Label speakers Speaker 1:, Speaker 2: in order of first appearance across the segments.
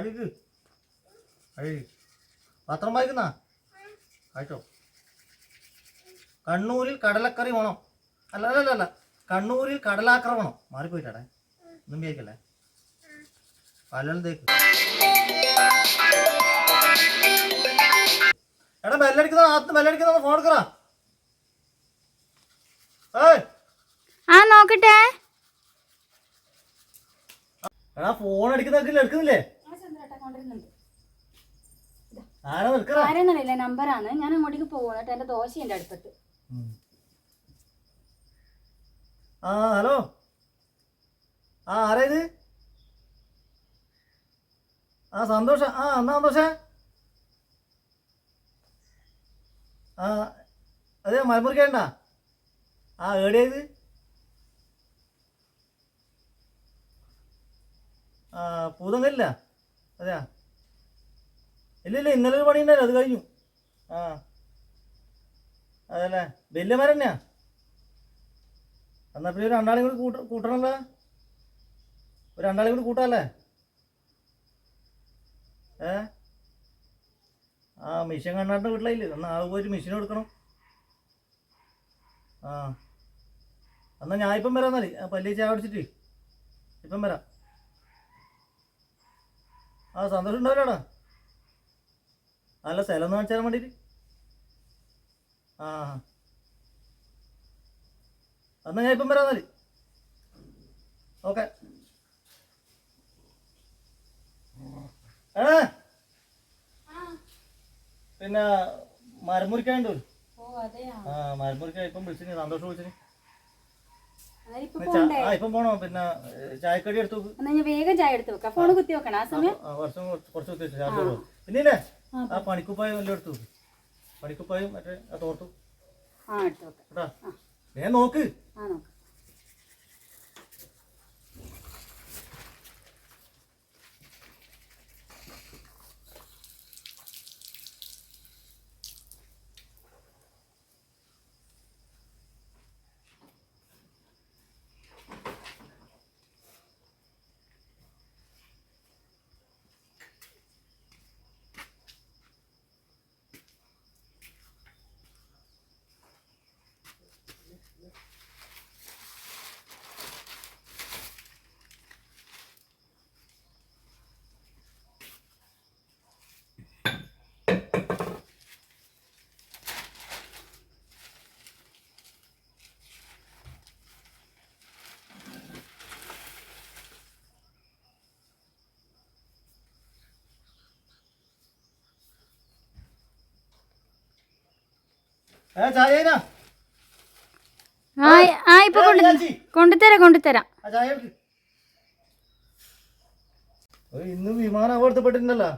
Speaker 1: അടിക്ക് അടി പത്രം വായിക്കുന്ന ആയിട്ടോ കണ്ണൂരിൽ കടലക്കറി വേണം. അല്ല അല്ല അല്ല കണ്ണൂരിൽ കടലാക്രമണം മാറിപ്പോയിട്ടാടേ. ഒന്നും കേൾക്കല്ലേ പലരും തേക്ക്. എടാ ബെല്ലടിക്കുന്ന ആത്ത് ബെല്ലടിക്കുന്ന ഫോൺ എടുക്കറ
Speaker 2: ആ നോക്കട്ടെ.
Speaker 1: എടാ ഫോൺ അടിക്കുന്ന എടുക്കുന്നില്ലേ? നിൽക്കറാ
Speaker 2: ആരെന്നറിയില്ല നമ്പറാണ്. ഞാൻ അങ്ങോട്ടേക്ക് പോകുന്നിട്ട് എന്റെ ദോശ എന്റെ അടുപ്പത്ത്.
Speaker 1: ആ ഹലോ. ആ ആരാ ഇത്? ആ സന്തോഷ. ആ എന്നാ സന്തോഷ? ആ അതെ മലമുറിക്കേണ്ട? ആ ഏടിയത് ആ പൂതങ്കല്ല? അതെയാ? ഇല്ല ഇല്ല ഇന്നലെ ഒരു പണി ഉണ്ടായിരുന്നു അത് കഴിഞ്ഞു. ആ. അതല്ലേ? വലിയ മരം തന്നെയാ? എന്നാ പിന്നെ ഒരു രണ്ടാളെയും കൂടി കൂട്ട കൂട്ടണല്ലേ. ഒരു രണ്ടാളെയും കൂടി കൂട്ടാല്ലേ? ഏ? ആ മിഷൻ കണ്ണാട്ടിന്റെ വീട്ടിലായില്ലേ? എന്നാ ആ പോയിട്ട് മെഷീൻ എടുക്കണം ആ. എന്നാ ഞാൻ ഇപ്പം വരാം എന്നാൽ പല്ലി ചായ അടിച്ചിട്ട് ഇപ്പം വരാം. ആ സന്തോഷം ഉണ്ടാവില്ലടാ നല്ല സ്ഥലം ഒന്ന് കാണിച്ചു തരാൻ വേണ്ടിയിട്ട് ആ. അന്ന് ഞാൻ ഇപ്പം വരാം എന്നാൽ ഓക്കെ. ഏ? പിന്നെ മരമുറിക്കാണ്ടോ
Speaker 2: ഓ അതെയാ.
Speaker 1: ആ മരമുറിക്കാൻ ഇപ്പം വിളിച്ചിന് സന്തോഷം വിളിച്ചിന്
Speaker 2: ഇപ്പൊ
Speaker 1: പോണോ? പിന്നെ ചായക്കടി എടുത്തു
Speaker 2: എന്നാ ഞാൻ വേഗം ചായ എടുത്ത് വെക്കാം. ഫോൺ കുത്തി വെക്കണം. ആ സമയം
Speaker 1: വർഷം കുറച്ച് കുത്തി ചാർജ് പിന്നെ
Speaker 2: ആ,
Speaker 1: പണിക്കുപ്പായം എല്ലാം എടുത്തു പണിക്കുപ്പായും മറ്റേ ആ തോർത്തു
Speaker 2: ആ എടുത്ത് വെക്കാം.
Speaker 1: ഞാൻ നോക്ക്.
Speaker 2: ആ നോക്കാം. ആ ഇപ്പൊ കൊണ്ടുതരാം കൊണ്ടുതരാം.
Speaker 1: ഇന്ന് വിമാനം അപകടത്തിൽപ്പെട്ടിട്ടുണ്ടല്ലോ.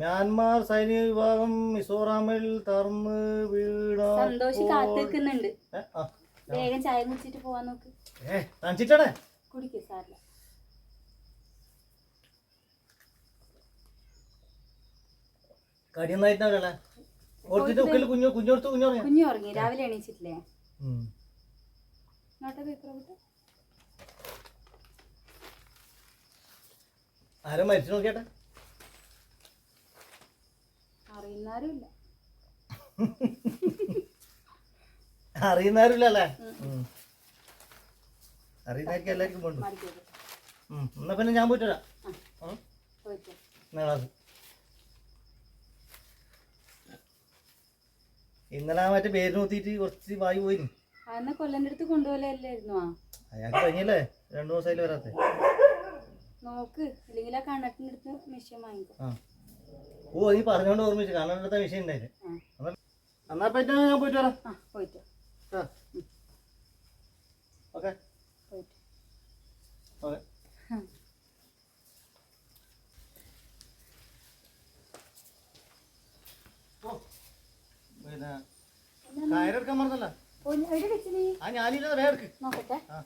Speaker 1: മ്യാൻമാർ സൈനിക വിഭാഗം മിസോറാമിൽ തറന്ന് വീണ
Speaker 2: സന്തോഷി കാത്തിരിക്കുന്നുണ്ട്. വേഗം ചായ കുടിച്ചിട്ട് പോവാൻ നോക്ക്.
Speaker 1: ഏ കാണിച്ചിട്ടാണേ
Speaker 2: കുടിക്ക് സാറില്ല
Speaker 1: കടിയൊന്നായിട്ടാണല്ലേ കുഞ്ഞു
Speaker 2: ഉറങ്ങി രാവിലെ എണീച്ചിട്ടില്ലേ?
Speaker 1: ആരും മരിച്ചു നോക്കിയാട്ടെ.
Speaker 2: അറിയുന്നാരും ഇല്ല
Speaker 1: അറിയുന്നവരില്ലല്ലേ അറിയുന്നവർക്ക് എല്ലാവർക്കും. ഉം. എന്നാ പിന്നെ ഞാൻ പോയിട്ട് എന്നാ ക്ലാസ്? ഇന്നലെ മറ്റേ പേര് നോത്തിട്ട് കുറച്ച് വായി പോയി
Speaker 2: അന്ന് കൊല്ലന്റെ അടുത്ത് കൊണ്ടുപോലല്ലായിരുന്നു ആ
Speaker 1: അയാൾക്ക് കഴിഞ്ഞല്ലേ രണ്ടു ദിവസമായില്ല വരാത്തെ.
Speaker 2: നോക്ക് അല്ലെങ്കിൽ ആ കണ്ണട്ടിന്റെ അടുത്ത് മെഷീൻ വാങ്ങിക്കോ.
Speaker 1: ഓ നീ പറഞ്ഞോണ്ട് ഓർമ്മിച്ചു. കാണാനെടുത്ത മെഷീൻ ഉണ്ടായില്ലേ എന്നാ പറ്റാ ഞാൻ പോയിട്ട് വരാം.
Speaker 2: ആ പോയിട്ട്
Speaker 1: ആ ഓക്കെ.
Speaker 2: പോയിട്ട്
Speaker 1: ഓക്കെ
Speaker 2: ഉം.
Speaker 1: ഓ പിന്നെ കയറെടുക്കാൻ മറന്നല്ല? ആ ഞാനില്ല വേറെ എടുക്ക്.
Speaker 2: നോക്കട്ടെ.
Speaker 1: ആ.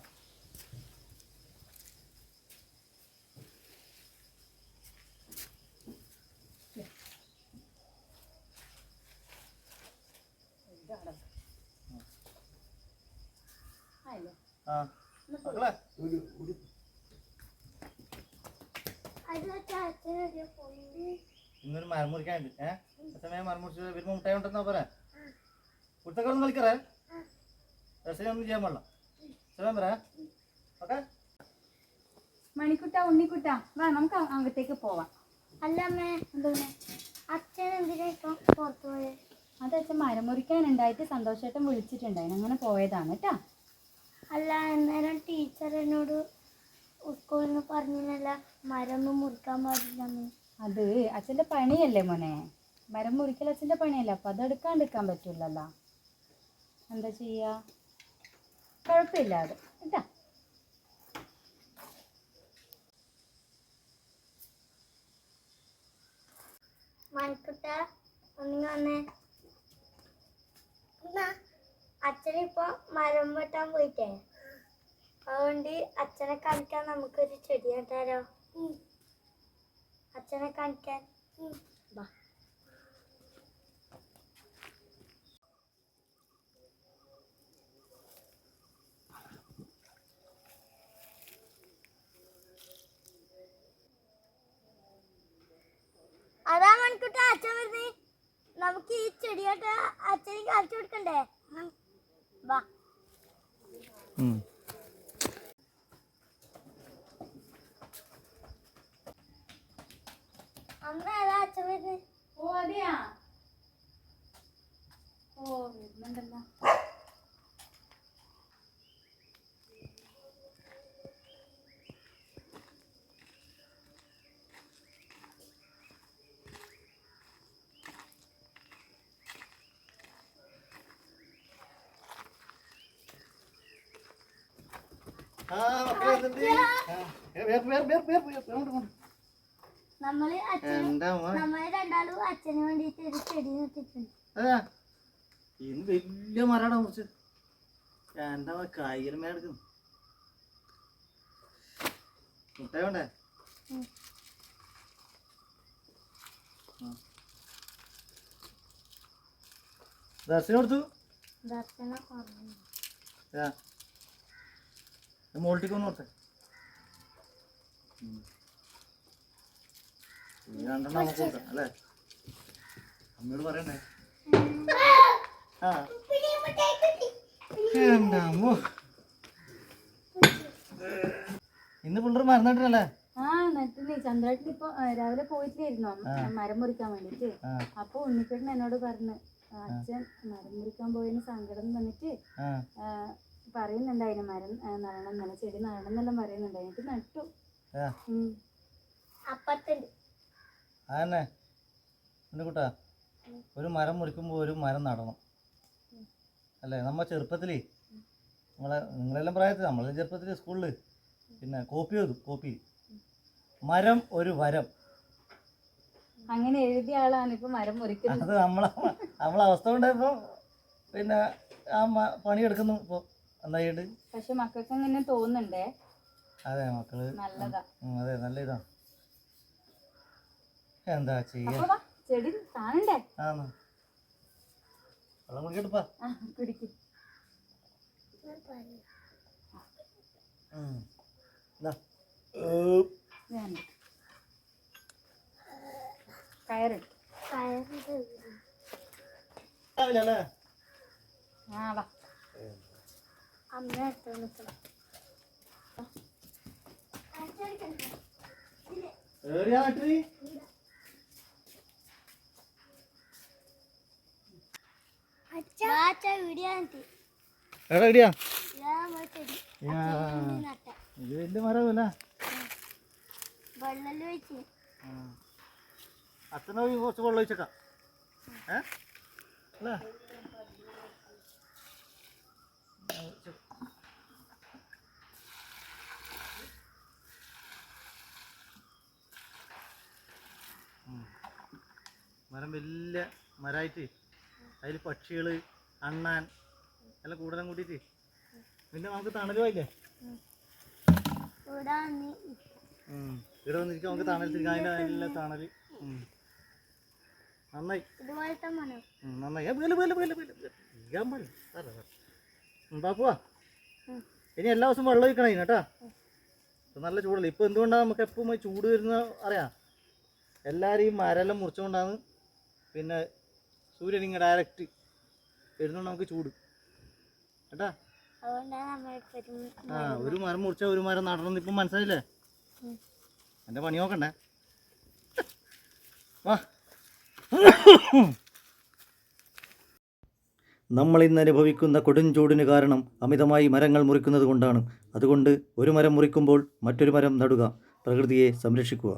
Speaker 1: ഇന്നൊരു മരം മുറിക്കാനുണ്ട് ഏഹ് സമയം മരം മുറിച്ച് വരുമ്പോ മുട്ടായി ഉണ്ടെന്നാ പറയാ കുട്ടക്കളൊന്നും കളിക്കറേ? രസമൊന്നും ചെയ്യാൻ പാടില്ല. ഓക്കെ?
Speaker 2: മണിക്കുട്ട ഉണ്ണിക്കുട്ട വാ നമുക്ക് അങ്ങോട്ടേക്ക് പോവാം.
Speaker 3: അല്ല
Speaker 2: അമ്മേ
Speaker 3: അച്ഛൻ എന്തിനാ ഇപ്പൊ പുറത്തു പോയത്
Speaker 2: അത് അച്ഛൻ മരം മുറിക്കാനുണ്ടായിട്ട് സന്തോഷേട്ടൻ വിളിച്ചിട്ടുണ്ടായിരുന്നു അങ്ങനെ പോയതാണ് കേട്ടാ.
Speaker 3: അല്ല അന്നേരം ടീച്ചർ എന്നോട് സ്കൂളിൽ നിന്ന് പറഞ്ഞില്ല മരമൊന്നും മുറിക്കാൻ പാടില്ലെന്ന്
Speaker 2: അത് അച്ഛന്റെ പണിയല്ലേ മോനെ? മരം മുറിക്കൽ അച്ഛന്റെ പണിയല്ലേ? അപ്പം അത് എടുക്കാണ്ടിരിക്കാൻ പറ്റില്ലല്ലോ എന്താ ചെയ്യുക കുഴപ്പമില്ല അത്. കേട്ടാ
Speaker 3: മണിക്കുട്ട ഒന്നിങ്ങ വന്നേ. അച്ഛനിപ്പോ മരം വെട്ടാൻ പോയിട്ടേ? അതുകൊണ്ട് അച്ഛനെ കാണിക്കാൻ നമുക്കൊരു ചെടി നട്ടാലോ അച്ഛനെ കാണിക്കാൻ വാ അതാ മണിക്കുട്ട അച്ഛൻ വരുന്നേ നമുക്ക് ഈ ചെടിയോട്ട് അച്ഛനെ കാണിച്ചു കൊടുക്കണ്ടേ? വാ. അമ്മ ഏതാ അച്ഛൻ വരുന്നേ?
Speaker 1: നമ്മൾ
Speaker 3: നമ്മൾ രണ്ടാളും അച്ഛന് വേണ്ടിട്ട് ഒരു ചെടി നട്ടിട്ടുണ്ട്.
Speaker 1: അതാ. ഇന്ന് വലിയ മരാടാ മുറിച്ച്. എന്താ കായികൽ മേടക്കുന്നു മുട്ട വേണ്ടേ. ദർശനം കൊടുത്തു?
Speaker 3: ദർശനം
Speaker 1: മോൾട്ടിക്ക് ഒന്ന് കൊടുത്തേ രണ്ടെണ്ണം നമുക്ക് കൊടുക്കാം അല്ലേ? അമ്മയോട് പറയണ്ടേ ആ. എന്താ ഇന്ന് പിള്ളേർ മറന്നിട്ടല്ലേ
Speaker 2: ആ നട്ടില്ലേ ചന്ദ്രേട്ടൻ ഇപ്പൊ രാവിലെ പോയിട്ടായിരുന്നു മരം മുറിക്കാൻ വേണ്ടിട്ട് അപ്പൊ ഉണ്ണിക്കുട്ടൻ എന്നോട് പറഞ്ഞു "ആ, അച്ഛൻ മരം മുറിക്കാൻ പോയതിന് സങ്കടം വന്നിട്ട് പറയുന്നുണ്ടായിരുന്നു മരം നടണം എന്നല്ല ചെടി നടണം എന്നെല്ലാം പറയുന്നുണ്ടായിരുന്നു. എനിക്ക് നട്ടു.
Speaker 1: അതന്നെ കൂട്ടാ ഒരു മരം മുറിക്കുമ്പോൾ ഒരു മരം നടണം. അല്ലേ? നമ്മ ചെറുപ്പത്തിലേ നമ്മളെ നിങ്ങളെല്ലാം പ്രായത്തിൽ നമ്മളെ ചെറുപ്പത്തിൽ സ്കൂളിൽ പിന്നെ കോപ്പി ചെയ്തു കോപ്പി. മരം ഒരു വരം.
Speaker 2: അങ്ങനെ എഴുതിയ ആളാണ് ഇപ്പൊ മരം മുറിക്കുന്നത്.
Speaker 1: അത് നമ്മളെ നമ്മളെ അവസ്ഥ കൊണ്ടായപ്പോൾ പിന്നെ ആ പണിയെടുക്കുന്നു ഇപ്പോൾ
Speaker 2: പക്ഷെ മക്കൾക്ക് തോന്നുന്നുണ്ടേ.
Speaker 1: അതെ മക്കൾ.
Speaker 2: നല്ലതാ.
Speaker 1: അതെ നല്ല ഇതാ. എന്താ ചെയ്യാ?
Speaker 2: ചെടി കാണണ്ടേ
Speaker 1: ആന്ന്. വെള്ളം കുടിക്കട്ടപ്പാ
Speaker 3: കയറുണ്ട്
Speaker 2: ആ വാ.
Speaker 3: അമ്മ അടുത്ത് നിൽക്കണം ഇത്
Speaker 1: വലിയ മരമല്ല.
Speaker 3: വെള്ളം വെച്ച്
Speaker 1: അച്ഛനോ കുറച്ച് വെള്ളം ഒഴിച്ചേക്കാം. ഏ? അല്ലേ? മരം വലിയ മരമായിട്ട് അതിൽ പക്ഷികൾ അണ്ണാൻ എല്ലാം കൂടുതലും കൂട്ടിയിട്ട്. പിന്നെ നമുക്ക് തണലുമായില്ലേ
Speaker 3: ഇവിടെ വന്ന്
Speaker 1: ഇവിടെ വന്നിരിക്കും നമുക്ക് തണൽ അതിന്റെ നല്ല തണൽ നന്നായി. നന്നായി. ഇനി എല്ലാ ദിവസവും വെള്ളം ഒഴിക്കണം ഇതിന് കേട്ടാ. നല്ല ചൂടല്ലേ. ഇപ്പൊ എന്തുകൊണ്ടാണ് നമുക്ക് എപ്പോഴും ചൂട് വരുന്ന അറിയാം? എല്ലാവരും ഈ മരെല്ലാം മുറിച്ചുകൊണ്ടാണ് പിന്നെ സൂര്യൻ ഇങ്ങനെ ഡയറക്റ്റ് വരുന്നോണ്ട് നമുക്ക് ചൂട്. കേട്ടാ? ആ ഒരു മരം മുറിച്ച ഒരു മരം നടണം ഇപ്പം മനസ്സിലായില്ലേ?
Speaker 3: എന്റെ
Speaker 1: എന്റെ പണി നോക്കണ്ടേ? വാ. നമ്മൾ ഇന്ന് അനുഭവിക്കുന്ന കൊടുംചൂടിന് കാരണം അമിതമായി മരങ്ങൾ മുറിക്കുന്നത് കൊണ്ടാണ്. അതുകൊണ്ട് ഒരു മരം മുറിക്കുമ്പോൾ മറ്റൊരു മരം നടുക പ്രകൃതിയെ സംരക്ഷിക്കുക.